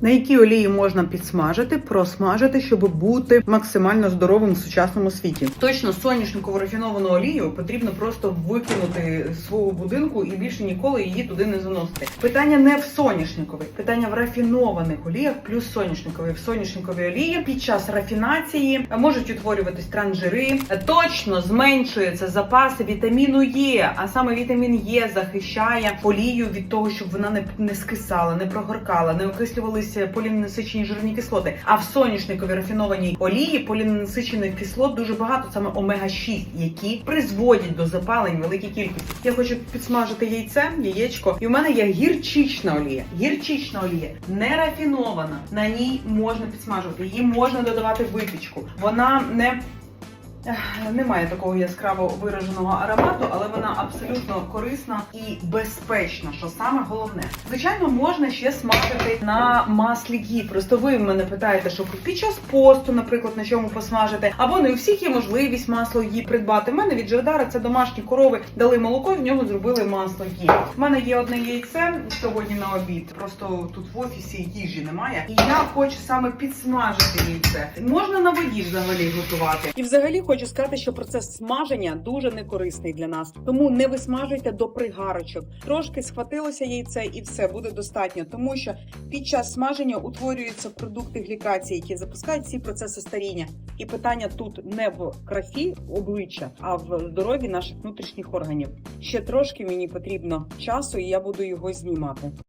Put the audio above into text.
На якій олії можна підсмажити, просмажити, щоб бути максимально здоровим в сучасному світі. Точно соняшникову рафіновану олію потрібно просто викинути з свого будинку і більше ніколи її туди не заносити. Питання не в соняшниковій, питання в рафінованих оліях плюс соняшникові. В соняшниковій олії під час рафінації можуть утворюватись транжири. Точно зменшується запаси вітаміну Е, а саме вітамін Е захищає олію від того, щоб вона не, не скисала, не прогоркала, не окислювалися поліненасичені жирні кислоти. А в соняшниковій рафінованій олії поліненасичених кислот дуже багато, саме омега 6 які призводять до запалень великій кількості. Я хочу підсмажити яйце, яєчко, і у мене є гірчична олія. Гірчична олія не рафінована. На ній можна підсмажувати. Її можна додавати в випічку. Вона не Немає такого яскраво вираженого аромату, але вона абсолютно корисна і безпечна, що саме головне. Звичайно, можна ще смажити на маслі гі. Просто ви мене питаєте, що під час посту, наприклад, на чому посмажити, або не у всіх є можливість масло гі придбати. У мене від Жердара це домашні корови дали молоко, і в нього зробили масло гі. У мене є одне яйце сьогодні на обід. Просто тут в офісі їжі немає. І я хочу саме підсмажити яйце. Можна на воді взагалі готувати. І взагалі хочу сказати, що процес смаження дуже некорисний для нас. Тому не висмажуйте до пригарочок. Трошки схватилося яйце і все буде достатньо, тому що під час смаження утворюються продукти глікації, які запускають ці процеси старіння. І питання тут не в красі обличчя, а в здоров'ї наших внутрішніх органів. Ще трошки мені потрібно часу, і я буду його знімати.